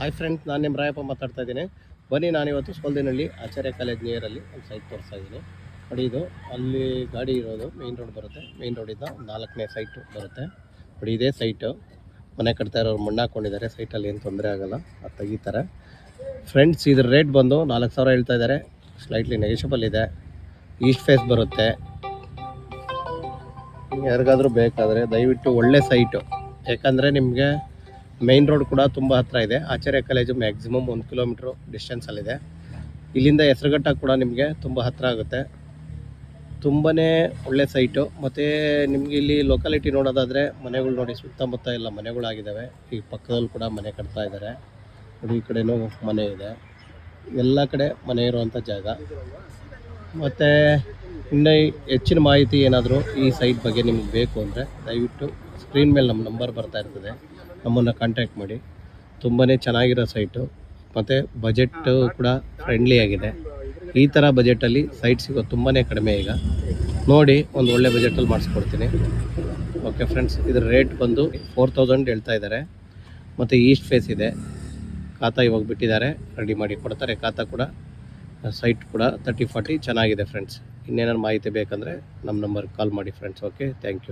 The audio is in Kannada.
ಹಾಯ್ ಫ್ರೆಂಡ್ಸ್ ನಾನು ನಿಮ್ಮ ರಾಯಪ್ಪ ಮಾತಾಡ್ತಾ ಇದ್ದೀನಿ. ಬನ್ನಿ, ನಾನಿವತ್ತು ಸ್ಕೋಲ್ದಿನಲ್ಲಿ ಆಚಾರ್ಯ ಕಾಲೇಜ್ ನಿಯರಲ್ಲಿ ಒಂದು ಸೈಟ್ ತೋರಿಸ್ತಾ ಇದ್ದೀನಿ. ನೋಡಿ, ಇದು ಅಲ್ಲಿ ಗಾಡಿ ಇರೋದು ಮೇಯ್ನ್ ರೋಡ್ ಬರುತ್ತೆ. ಮೇಯ್ನ್ ರೋಡಿಂದ ನಾಲ್ಕನೇ ಸೈಟು ಬರುತ್ತೆ. ನೋಡಿ, ಇದೇ ಸೈಟು ಮನೆ ಕಟ್ತಾ ಇರೋರು ಮಣ್ಣು ಹಾಕ್ಕೊಂಡಿದ್ದಾರೆ ಸೈಟಲ್ಲಿ ಏನು ತೊಂದರೆ ಆಗೋಲ್ಲ. ಅದು ತೆಗಿತಾರೆ. ಫ್ರೆಂಡ್ಸ್ ಇದ್ರ ರೇಟ್ ಬಂದು ನಾಲ್ಕು ಸಾವಿರ ಹೇಳ್ತಾ ಇದ್ದಾರೆ. ಸ್ಲೈಟ್ಲಿ ನೆಗೆಷಬಲ್ ಇದೆ. ಈಸ್ಟ್ ಫೇಸ್ ಬರುತ್ತೆ. ಯಾರಿಗಾದರೂ ಬೇಕಾದರೆ ದಯವಿಟ್ಟು ಒಳ್ಳೆ ಸೈಟು ಯಾಕಂದರೆ ನಿಮಗೆ ಮೈನ್ ರೋಡ್ ಕೂಡ ತುಂಬ ಹತ್ತಿರ ಇದೆ. ಆಚಾರ್ಯ ಕಾಲೇಜು ಮ್ಯಾಕ್ಸಿಮಮ್ ಒಂದು ಕಿಲೋಮೀಟ್ರ್ ಡಿಸ್ಟೆನ್ಸಲ್ಲಿದೆ ಇಲ್ಲಿಂದ ಹೆಸರುಘಟ್ಟ ಕೂಡ ನಿಮಗೆ ತುಂಬ ಹತ್ತಿರ ಆಗುತ್ತೆ. ತುಂಬಾ ಒಳ್ಳೆ ಸೈಟು ಮತ್ತು ನಿಮಗೆ ಇಲ್ಲಿ ಲೊಕಾಲಿಟಿ ನೋಡೋದಾದರೆ ಮನೆಗಳು ನೋಡಿ ಸುತ್ತಮುತ್ತ ಎಲ್ಲ ಮನೆಗಳಾಗಿದ್ದಾವೆ ಈ ಪಕ್ಕದಲ್ಲಿ ಕೂಡ ಮನೆ ಕಟ್ತಾ ಇದ್ದಾರೆ ನೋಡಿ, ಈ ಕಡೆನೂ ಮನೆ ಇದೆ. ಎಲ್ಲ ಕಡೆ ಮನೆ ಇರುವಂಥ ಜಾಗ. ಮತ್ತು ಇನ್ನು ಹೆಚ್ಚಿನ ಮಾಹಿತಿ ಏನಾದರೂ ಈ ಸೈಟ್ ಬಗ್ಗೆ ನಿಮ್ಗೆ ಬೇಕು ಅಂದರೆ ದಯವಿಟ್ಟು ಸ್ಕ್ರೀನ್ ಮೇಲೆ ನಮ್ಮ ನಂಬರ್ ಬರ್ತಾ ಇರ್ತದೆ. ನಮ್ಮನ್ನು ಕಾಂಟ್ಯಾಕ್ಟ್ ಮಾಡಿ. ತುಂಬಾ ಚೆನ್ನಾಗಿರೋ ಸೈಟು ಮತ್ತು ಬಜೆಟ್ಟು ಕೂಡ ಫ್ರೆಂಡ್ಲಿ ಆಗಿದೆ. ಈ ಥರ ಬಜೆಟಲ್ಲಿ ಸೈಟ್ ಸಿಗೋ ತುಂಬಾ ಕಡಿಮೆ ಈಗ. ನೋಡಿ ಒಂದು ಒಳ್ಳೆ ಬಜೆಟಲ್ಲಿ ಮಾಡಿಸ್ಕೊಡ್ತೀನಿ. ಓಕೆ ಫ್ರೆಂಡ್ಸ್ ಇದ್ರ ರೇಟ್ ಬಂದು ಫೋರ್ ತೌಸಂಡ್ ಹೇಳ್ತಾ ಇದ್ದಾರೆ ಮತ್ತು ಈಸ್ಟ್ ಫೇಸ್ ಇದೆ. ಖಾತಾ ಇವಾಗ ಬಿಟ್ಟಿದ್ದಾರೆ. ರೆಡಿ ಮಾಡಿ ಕೊಡ್ತಾರೆ. ಖಾತ ಕೂಡ ಸೈಟ್ ಕೂಡ ತರ್ಟಿ ಫಾರ್ಟಿ ಚೆನ್ನಾಗಿದೆ ಫ್ರೆಂಡ್ಸ್ ಇನ್ನೇನಾದ್ರು ಮಾಹಿತಿ ಬೇಕಂದರೆ ನಮ್ಮ ನಂಬರ್ಗೆ ಕಾಲ್ ಮಾಡಿ ಫ್ರೆಂಡ್ಸ್ ಓಕೆ ಥ್ಯಾಂಕ್ ಯು